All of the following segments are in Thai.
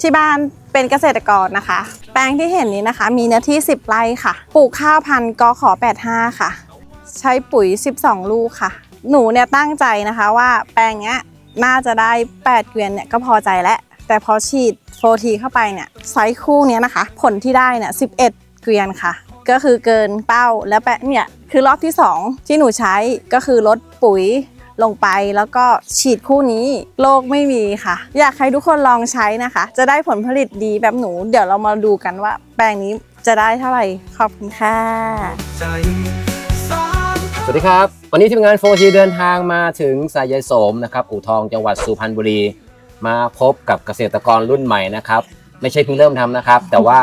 ที่บ้านเป็นเกษตรกรนะคะ แปลงที่เห็นนี้นะคะ มีเนื้อที่ 10 ไร่ค่ะ ปลูกข้าวพันธุ์กขอ85 ค่ะ ใช้ปุ๋ย 12 ลูกค่ะ หนูเนี่ยตั้งใจนะคะว่าแปลงเนี้ยน่าจะได้ 8 เกวียนเนี่ยก็พอใจแล้วแต่พอฉีดโฟทีเข้าไปเนี่ยไซส์คู่เนี้ยนะคะ ผลที่ได้เนี่ย11 เกวียนค่ะ ก็คือเกินเป้าแล้วแปะเนี่ยคือรอบที่ 2 ที่หนูใช้ก็คือลดปุ๋ย ลงไปแล้วก็ฉีดคู่นี้โรคไม่มีค่ะ อยากให้ทุกคนลองใช้นะคะ จะได้ผลผลิตดีแบบหนู เดี๋ยวเรามาดูกันว่าแปลงนี้จะได้เท่าไหร่ ขอบคุณค่ะ สวัสดีครับ วันนี้ทีมงานโฟทีเดินทางมาถึงสายใยสมนะครับ อู่ทองจังหวัดสุพรรณบุรี มาพบกับเกษตรกรรุ่นใหม่นะครับ ไม่ใช่เพิ่งเริ่มทำนะครับ แต่ว่า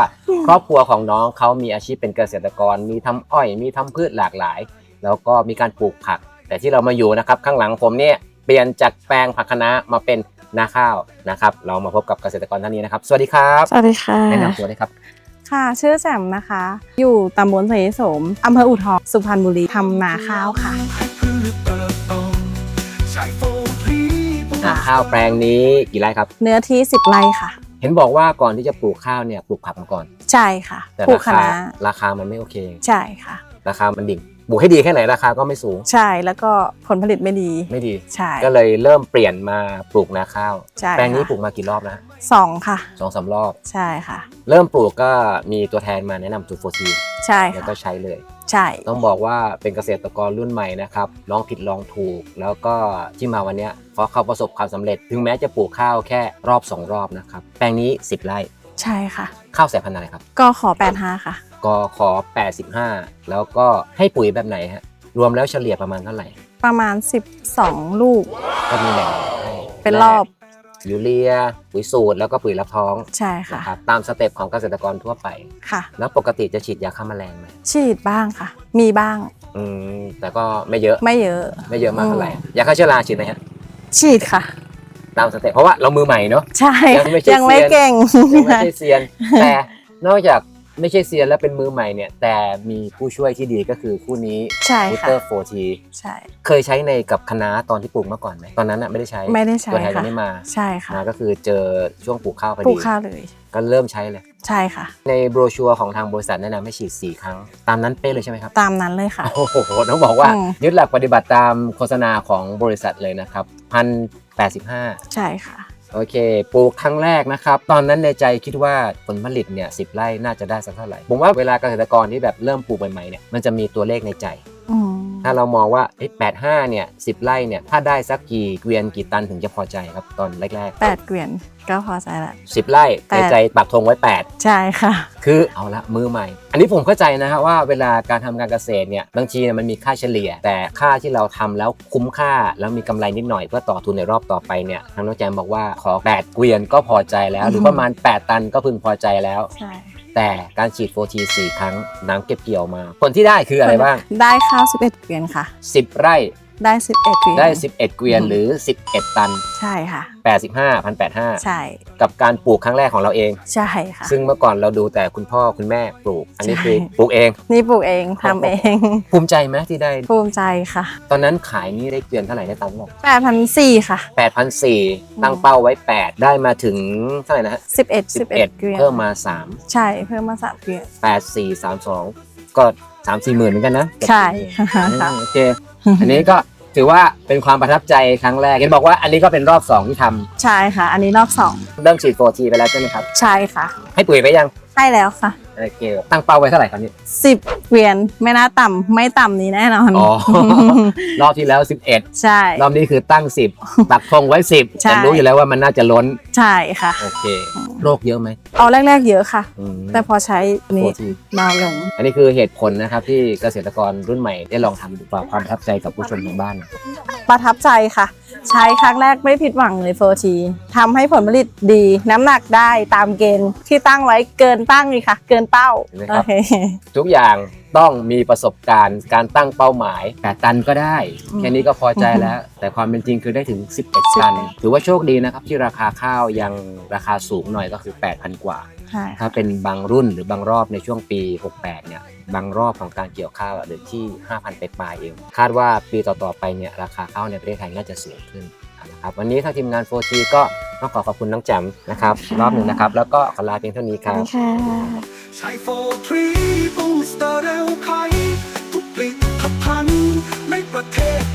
ครอบครัวของน้องเขามีอาชีพเป็นเกษตรกร มีทำอ้อย มีทำพืชหลากหลาย แล้วก็มีการปลูกผัก แต่ที่เรามาอยู่นะครับข้างหลังผมเนี่ยเปลี่ยนจากแปลงผักคะน้ามาเป็นนาข้าวนะครับ เรามาพบกับเกษตรกรท่านนี้นะครับ สวัสดีครับสวัสดีค่ะแนะนำตัวเลยครับ ค่ะ ชื่อแจ่มนะคะ อยู่ตำบลไสยโสมอำเภออู่ทองสุพรรณบุรีทำนาข้าวค่ะให้พืชเติบโตใช้โฟทีนาข้าวแปลงนี้กี่ไร่ครับ เนื้อที่ 10 ไร่ค่ะ เห็นบอกว่าก่อนที่จะปลูกข้าวเนี่ยปลูกผักมาก่อน ใช่ค่ะแต่ปลูกราคะคาน้าราคามันไม่โอเค ใช่ค่ะ ราคามันดิ่งปลูกให้ดีแค่ไหนราคาก็ไม่สูง ใช่แล้วก็ผลผลิตไม่ดี ไม่ดี ใช่ ก็เลยเริ่มเปลี่ยนมาปลูกนาข้าว ใช่แปลงนี้ค่ะ ปลูกมากี่รอบแล้วสองค่ะ สองสามรอบ ใช่ค่ะ เริ่มปลูกก็มีตัวแทนมาแนะนำจูโฟซีใช่แล้วค่ะก็ใช้เลย ใช่ ต้องบอกว่าเป็นเกษตรกรรุ่นใหม่นะครับลองผิดลองถูก แล้วก็ที่มาวันเนี้ยเพราะเขาประสบความสำเร็จ ถึงแม้จะปลูกข้าวแค่รอบ2รอบนะครับ แปลงนี้ 10 ไร่ ใช่ค่ะ ข้าวสายพันธุ์อะไรครับ ก็ขอแปดห้าค่ะ กขอ 85 แล้วก็ให้ปุ๋ยแบบไหนฮะ รวมแล้วเฉลี่ยประมาณเท่าไหร่ ประมาณ 12 ลูก ก็มีแหล่งให้เป็นรอบ ยูเรีย ปุ๋ยสูตร แล้วก็ปุ๋ยรับท้องใช่ค่ะ นะครับตามสเต็ปของเกษตรกรทั่วไป ค่ะ แล้วปกติจะฉีดยาฆ่าแมลงไหมฉีดบ้างค่ะ มีบ้าง อืมแต่ก็ไม่เยอะ ไม่เยอะ ไม่เยอะมากเท่าไหร่อืมยาฆ่าเชื้อราฉีดไหมฮะ ฉีดค่ะ ตามสเต็ปเพราะว่าเรามือใหม่เนาะ ใช่ ยังไม่ใช่ยังไม่เซียน เก่ง ยังไม่ใช่เซียน แต่นอกจาก ไม่ใช่เซียนและเป็นมือใหม่เนี่ย แต่มีผู้ช่วยที่ดีก็คือคู่นี้ใช่บูค่ะ เตอร์โฟทีใช่ เคยใช้ในกับคณะตอนที่ปลูกมาก่อนไหมตอนนั้นอะไม่ได้ใช้ไม่ได้ใช้ตัวแทนยัค่ะ งไม่มาใช่ค่ะ มาก็คือเจอช่วงปลูกข้าวพอปลูดีกข้าวเลย ก็เริ่มใช้เลย ใช่ค่ะ ในโบรชัวร์ของทางบริษัทแนะนำให้ฉีด 4 ครั้ง ตามนั้นเป๊ะเลยใช่ไหมครับ ตามนั้นเลยค่ะ โอ้โหต้องบอกว่าอืม ยึดหลักปฏิบัติตามโฆษณาของบริษัทเลยนะครับพันแปดสิบห้าใช่ค่ะ โอเค ปลูกครั้งแรกนะครับ ตอนนั้นในใจคิดว่าผลผลิตเนี่ยสิไร่น่าจะได้สักเท่าไหร่ ผมว่าเวลาเกษตรกรที่แบบเริ่มปลูกใหม่ๆเนี่ย มันจะมีตัวเลขในใจ ถ้าเรามองว่าแปดห้าเนี่ยสิไร่เนี่ยถ้าได้สักกี่เกวียนกี่ตันถึงจะพอใจครับตอนแรกแปดเกวียนก็พอใจละๆ10ไร่แปในดใจปักธงไว้ 8 ใช่ค่ะ คือเอาละมือใหม่ อันนี้ผมเข้าใจนะครับว่าเวลาการทำการเกษตรเนี่ยบางทีเนี่ยมันมีค่าเฉลี่ย แต่ค่าที่เราทำแล้วคุ้มค่าแล้วมีกำไรนิดหน่อยเพื่อต่อทุนในรอบต่อไปเนี่ยทางน้องแจมบอกว่าขอ 8 เกวียนก็พอใจแล้ว หรือประมาณ 8 ตันก็พึงพอใจแล้วใช่ แต่การฉีดโฟทีสี่ครั้งน้ำเก็บเกี่ยวมา ผลที่ได้คืออะไรบ้าง ได้ข้าว11เกวียนค่ะ 10 ไร่ ได้ 11เกวียนได้ 11 เกวียนหรือ 11 ตัน ใช่ค่ะ 85 1,805ใช่กับการปลูกครั้งแรกของเราเอง ใช่ค่ะ ซึ่งเมื่อก่อนเราดูแต่คุณพ่อคุณแม่ปลูก อันนี้ใช่คือปลูกเอง นี่ปลูกเองทำเอง ภูมิใจไหมที่ได้ ภูมิใจค่ะ ตอนนั้นขายนี่ได้เกวียนเท่าไหร่ได้ตังค์บอก8,400 ค่ะแปดพันสี่ตั้งเป้าไว้ 8 ได้มาถึงเท่าไหร่นะฮะ11 11 เกวียนเพิ่มมาใช่เพิ่มมาสามเกวียน3 8 4 3 2 ก็3 4หมื่นเหมือนกันนะใช่อืมค่ะโอเค อันนี้ก็ถือว่าเป็นความประทับใจครั้งแรกเห็นบอกว่าอันนี้ก็เป็นรอบ2ที่ทใช่ค่ะ อันนี้รอบสองำเริ่มฉีดโฟทีไปแล้วใช่ไหมครับ ใช่ค่ะ ให้ปุ๋ยไปยัง ให้แล้วค่ะ โอเคตั้งเป้าไว้เท่าไหร่ครับนี่10เกวียนไม่น่าต่ำไม่ต่ำนี้แน่นอน อ๋อ รอบที่แล้ว 11 ใช่ รอบนี้คือตั้ง 10 ตักธงไว้ 10 ใช่ แต่รู้อยู่แล้วว่ามันน่าจะล้น ใช่ค่ะ โอเค โรคเยอะไหมเอาแรกๆเยอะค่ะ อืมแต่พอใช้นี้โฟทีเบาลง อันนี้คือเหตุผลนะครับที่เกษตรกรรุ่นใหม่ได้ลองทำดูฝากความประทับใจกับผู้ชมทางบ้าน ประทับใจค่ะ ใช้ครั้งแรกไม่ผิดหวังเลยโฟทีทำให้ผลผลิตดีน้ำหนักได้ตามเกณฑ์ที่ตั้งไว้เกินตั้งเลยค่ะ เกินเป้าเห็นไหมคโอรับเค ทุกอย่างต้องมีประสบการณ์การตั้งเป้าหมายแปดตันก็ได้ อืมแค่นี้ก็พอใจแล้ว แต่ความเป็นจริงคือได้ถึง 11 ตัน ถือว่าโชคดีนะครับที่ราคาข้าวยังราคาสูงหน่อยก็คือ 8,000 กว่าใช่ ถ้าเป็นบางรุ่นหรือบางรอบในช่วงปี 68 เนี่ย บางรอบของการเกี่ยวข้าวอะเหลือที่ 5,000 ไปปลายๆเอง คาดว่าปีต่อๆไปเนี่ยราคาข้าวในประเทศไทยน่าจะสูงขึ้นนะครับ วันนี้ทางทีมงาน 4G ก็นต้องขอขอบคุณน้องแจ่มนะครับ รอบหนึ่งนะครับ แล้วก็ขอลาเพียงเท่านี้ครับค่ะใช้โฟทรีบูสเตอร์เร็วไขทุกผลิตภัณฑ์ในประเทศไทยไม่มี